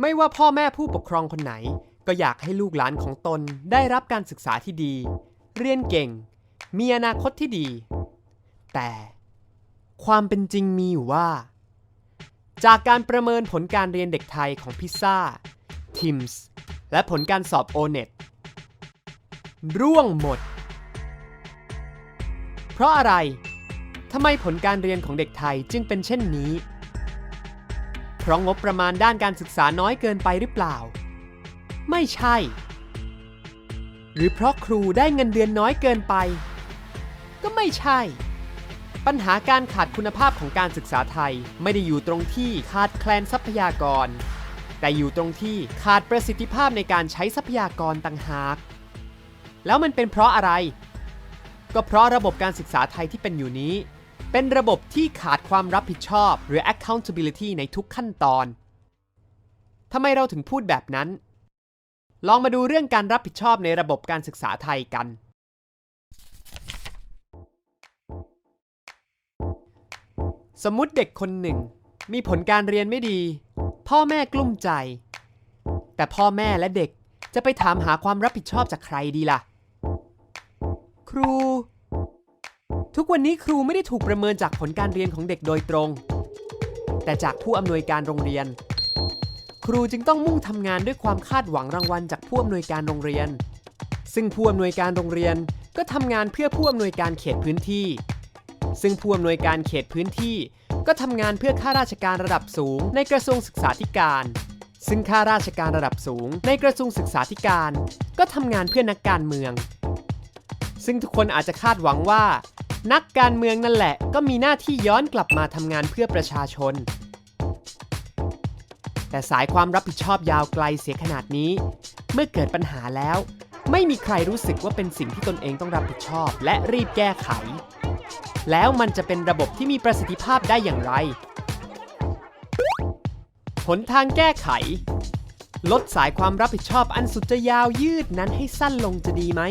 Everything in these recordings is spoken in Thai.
ไม่ว่าพ่อแม่ผู้ปกครองคนไหน ก็อยากให้ลูกหลานของตนได้รับการศึกษาที่ดี เรียนเก่ง มีอนาคตที่ดี แต่ความเป็นจริงมีอยู่ว่า จากการประเมินผลการเรียนเด็กไทยของพิซซ่าทิมส์และผลการสอบโอเน็ตร่วงหมด เพราะอะไรทำไมผลการเรียนของเด็กไทยจึงเป็นเช่นนี้ เพราะงบประมาณด้านการศึกษาน้อยเกินไปหรือเปล่า ไม่ใช่ หรือเพราะครูได้เงินเดือนน้อยเกินไป ก็ไม่ใช่ ปัญหาการขาดคุณภาพของการศึกษาไทยไม่ได้อยู่ตรงที่ขาดแคลนทรัพยากร แต่อยู่ตรงที่ขาดประสิทธิภาพในการใช้ทรัพยากรต่างหาก แล้วมันเป็นเพราะอะไร ก็เพราะระบบการศึกษาไทยที่เป็นอยู่นี้ เป็นระบบที่ขาดความรับผิดชอบ หรือ accountability ในทุกขั้นตอน ทำไมเราถึงพูดแบบนั้น ลองมาดูเรื่องการรับผิดชอบในระบบการศึกษาไทยกัน สมมติเด็กคนหนึ่ง มีผลการเรียนไม่ดี พ่อแม่กลุ้มใจ แต่พ่อแม่และเด็กจะไปถามหาความรับผิดชอบจากใครดีล่ะ ครู ทุกวันนี้ครูไม่ได้ถูกประเมินจากผลการเรียนของเด็กโดยตรง แต่จากผู้อำนวยการโรงเรียน ครูจึงต้องมุ่งทำงานด้วยความคาดหวังรางวัลจากผู้อำนวยการโรงเรียน ซึ่งผู้อำนวยการโรงเรียนก็ทำงานเพื่อผู้อำนวยการเขตพื้นที่ ซึ่งผู้อำนวยการเขตพื้นที่ ก็ทำงานเพื่อข้าราชการระดับสูง ในกระทรวงศึกษาธิการ ซึ่งข้าราชการระดับสูง ในกระทรวงศึกษาธิการ ก็ทำงานเพื่อนักการเมือง ซึ่งทุกคนอาจจะคาดหวังว่า นักการเมืองนั่นแหละ ก็มีหน้าที่ย้อนกลับมาทำงานเพื่อประชาชน แต่สายความรับผิดชอบยาวไกลเสียขนาดนี้ เมื่อเกิดปัญหาแล้ว ไม่มีใครรู้สึกว่าเป็นสิ่งที่ตนเองต้องรับผิดชอบ และรีบแก้ไข แล้วมันจะเป็นระบบที่มีประสิทธิภาพได้อย่างไรผลทางแก้ไข ลดสายความรับผิดชอบอันสุดจะยาวยืดนั้นให้สั้นลงจะดีไหม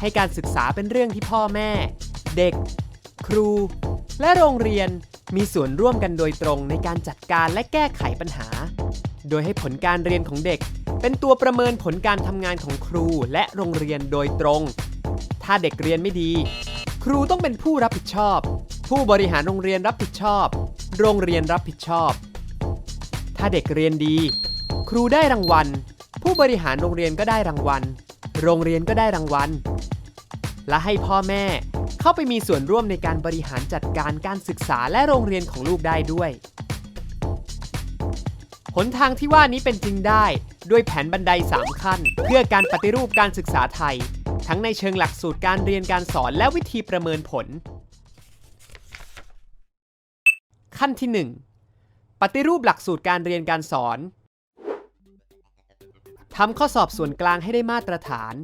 ให้การศึกษาเป็นเรื่องที่พ่อแม่ เด็ก ครู และโรงเรียนมีส่วนร่วมกันโดยตรงในการจัดการและแก้ไขปัญหา โดยให้ผลการเรียนของเด็ก เป็นตัวประเมินผลการทำงานของครูและโรงเรียนโดยตรง ถ้าเด็กเรียนไม่ดี ครูต้องเป็นผู้รับผิดชอบ ผู้บริหารโรงเรียนรับผิดชอบ โรงเรียนรับผิดชอบ ถ้าเด็กเรียนดี ครูได้รางวัล ผู้บริหารโรงเรียนก็ได้รางวัล โรงเรียนก็ได้รางวัล และให้พ่อแม่ เข้าไปมีส่วนร่วมในการบริหารจัดการการศึกษาและโรงเรียนของลูกได้ด้วยหนทางที่ว่านี้เป็นจริงได้ด้วยแผนบันได 3 ขั้น เพื่อการปฏิรูปการศึกษาไทย ทั้งในเชิงหลักสูตรการเรียนการสอนและวิธีประเมินผล ขั้นที่ 1 ปฏิรูปหลักสูตรการเรียนการสอนทำข้อสอบส่วนกลางให้ได้มาตรฐาน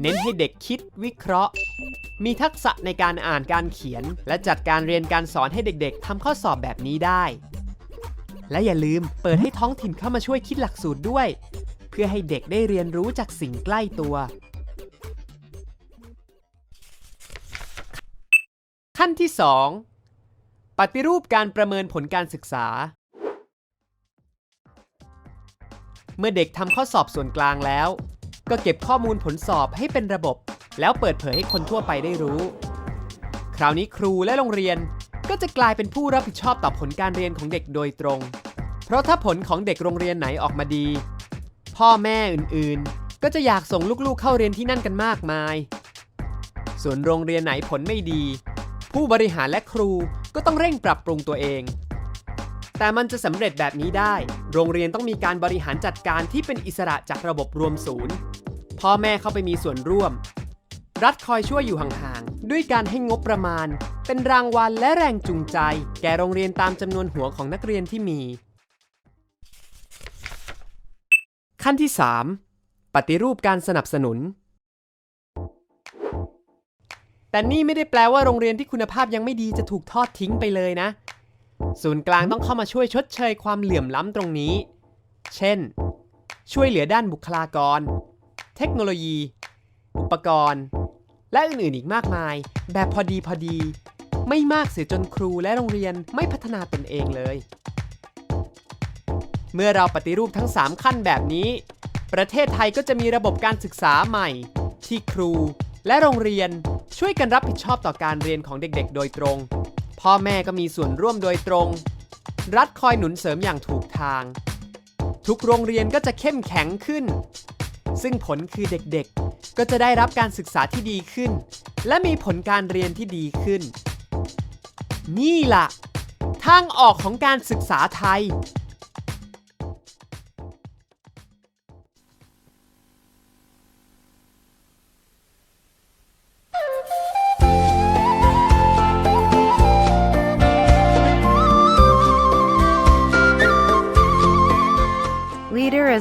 เน้นให้เด็กคิดวิเคราะห์ มีทักษะในการอ่านการเขียน และจัดการเรียนการสอนให้เด็กๆทำข้อสอบแบบนี้ได้ และอย่าลืมเปิดให้ท้องถิ่นเข้ามาช่วยคิดหลักสูตรด้วย เพื่อให้เด็กได้เรียนรู้จากสิ่งใกล้ตัว ขั้นที่ 2 ปฏิรูปการประเมินผลการศึกษาเมื่อเด็กทำข้อสอบส่วนกลางแล้ว ก็เก็บข้อมูลผลสอบให้เป็นระบบ แล้วเปิดเผยให้คนทั่วไปได้รู้ คราวนี้ครูและโรงเรียนก็จะกลายเป็นผู้รับผิดชอบต่อผลการเรียนของเด็กโดยตรง เพราะถ้าผลของเด็กโรงเรียนไหนออกมาดี พ่อแม่อื่นๆ ก็จะอยากส่งลูกๆเข้าเรียนที่นั่นกันมากมาย ส่วนโรงเรียนไหนผลไม่ดี ผู้บริหารและครูก็ต้องเร่งปรับปรุงตัวเอง แต่มันจะสำเร็จแบบนี้ได้ โรงเรียนต้องมีการบริหารจัดการที่เป็นอิสระจากระบบรวมศูนย์ พ่อแม่เข้าไปมีส่วนร่วม รัฐคอยช่วยอยู่ห่างๆ ด้วยการให้งบประมาณ เป็นรางวัลและแรงจูงใจ แก่โรงเรียนตามจำนวนหัวของนักเรียนที่มี ขั้นที่ 3 ปฏิรูปการสนับสนุน แต่นี่ไม่ได้แปลว่าโรงเรียนที่คุณภาพยังไม่ดีจะถูกทอดทิ้งไปเลยนะ ศูนย์กลางต้องเข้ามาช่วยชดเชยความเหลื่อมล้ำตรงนี้ เช่น ช่วยเหลือด้านบุคลากร เทคโนโลยี อุปกรณ์ และอื่นๆอีกมากมาย แบบพอดีพอดี ไม่มากเสียจนครูและโรงเรียนไม่พัฒนาตนเองเลย เมื่อเราปฏิรูปทั้ง 3 ขั้นแบบนี้ ประเทศไทยก็จะมีระบบการศึกษาใหม่ ที่ครูและโรงเรียนช่วยกันรับผิดชอบต่อการเรียนของเด็กๆ โดยตรง พ่อแม่ก็มีส่วนร่วมโดยตรง รัฐคอยหนุนเสริมอย่างถูกทาง ทุกโรงเรียนก็จะเข้มแข็งขึ้น ซึ่งผลคือเด็กๆ ก็จะได้รับการศึกษาที่ดีขึ้น และมีผลการเรียนที่ดีขึ้น นี่ล่ะ ทางออกของการศึกษาไทย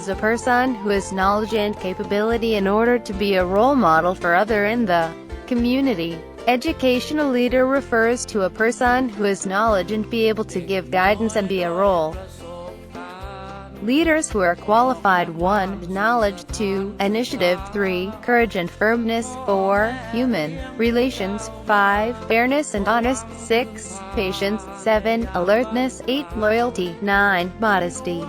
a person who has knowledge and capability in order to be a role model for other in the community. Educational leader refers to a person who has knowledge and be able to give guidance and be a role. Leaders who are qualified 1. Knowledge 2. Initiative 3. Courage and firmness 4. Human relations 5. Fairness and honest 6. Patience 7. Alertness 8. Loyalty 9. Modesty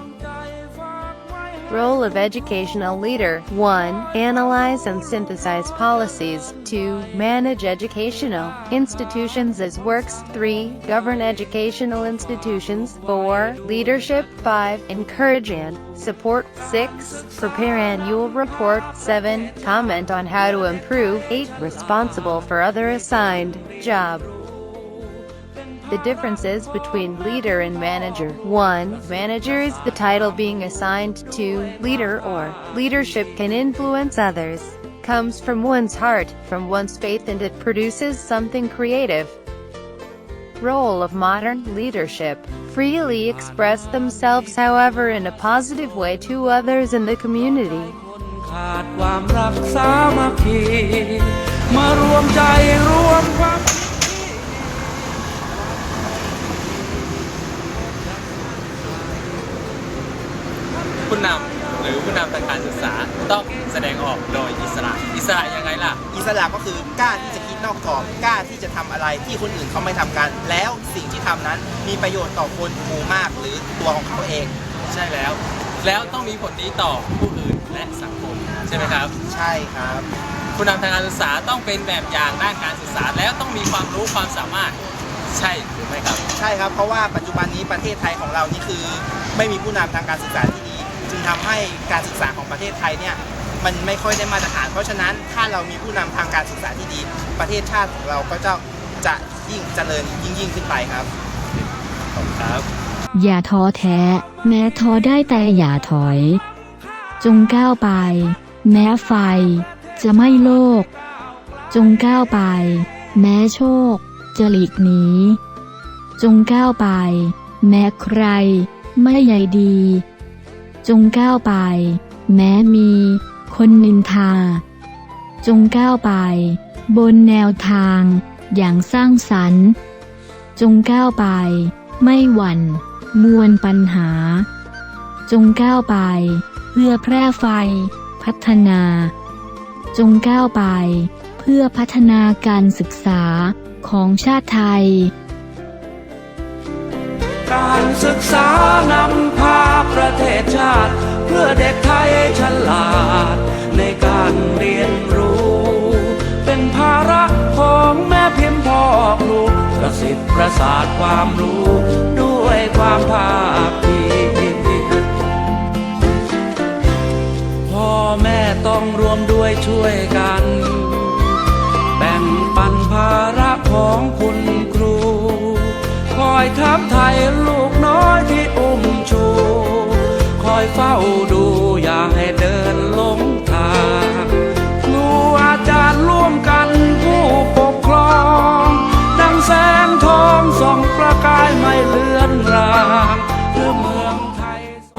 Role of educational leader 1. Analyze and synthesize policies 2. Manage educational institutions as works 3. Govern educational institutions 4. Leadership 5. Encourage and support 6. Prepare annual report 7. Comment on how to improve 8. Responsible for other assigned job the differences between leader and manager. 1. Manager is the title being assigned to leader or leadership can influence others. Comes from one's heart, from one's faith and it produces something creative. Role of modern leadership. Freely express themselves however in a positive way to others in the community. ขาดความรักสามัคคี มารวมใจรวมความ ผู้นำหรือผู้นำทางการศึกษาต้องแสดงออกโดยอิสระ อิสระยังไงล่ะ อิสระก็คือกล้าที่จะคิดนอกกรอบกล้าที่จะทำอะไรที่คนอื่นเขาไม่ทำกัน แล้วสิ่งที่ทำนั้นมีประโยชน์ต่อคนหมู่มากหรือตัวของเขาเอง ใช่แล้ว แล้วต้องมีผลดีต่อผู้อื่นและสังคมใช่ไหมครับ ใช่ครับ ผู้นำทางการศึกษาต้องเป็นแบบอย่างด้านการศึกษา แล้วต้องมีความรู้ความสามารถใช่หรือไม่ครับ ใช่ครับ เพราะว่าปัจจุบันนี้ประเทศไทยของเรานี่คือ ไม่มีผู้นำทางการศึกษาที่ดีจึง ทำให้การศึกษาของประเทศไทยเนี่ยมันไม่ค่อยได้มาตรฐาน เพราะฉะนั้นถ้าเรามีผู้นำทางการศึกษาที่ดี ประเทศชาติของเราก็จะจะยิ่งเจริญยิ่งยิ่งขึ้นไปครับขอบคุณครับ อย่าท้อแท้ แม้ท้อได้แต่อย่าถอย จงก้าวไป แม้ไฟ จะไม่โลก จงก้าวไป แม้โชค จะหลีกหนีจงก้าวไป แม้ใคร ไม่ใยดี จงก้าวไป แม้มี คนนินทา จงก้าวไป บนแนวทาง อย่างสร้างสรรค์ จงก้าวไป ไม่หวั่น มวลปัญหา จงก้าวไป เพื่อแพร่ไฟ พัฒนา จงก้าวไป เพื่อพัฒนาการศึกษาของชาติไทย การศึกษานำพาประเทศชาติ เพื่อเด็กไทยฉลาด ในการเรียนรู้ เป็นภาระของแม่พิมพ์พ่อครูประสิทธิ์ประสาทความรู้ ด้วยความภาคเพียรพ่อแม่ต้องรวมด้วยช่วยกัน แบ่งปันภาระของคุณ อยทับไทยลูกน้อยที่อุ้มชู คอยเฝ้าดู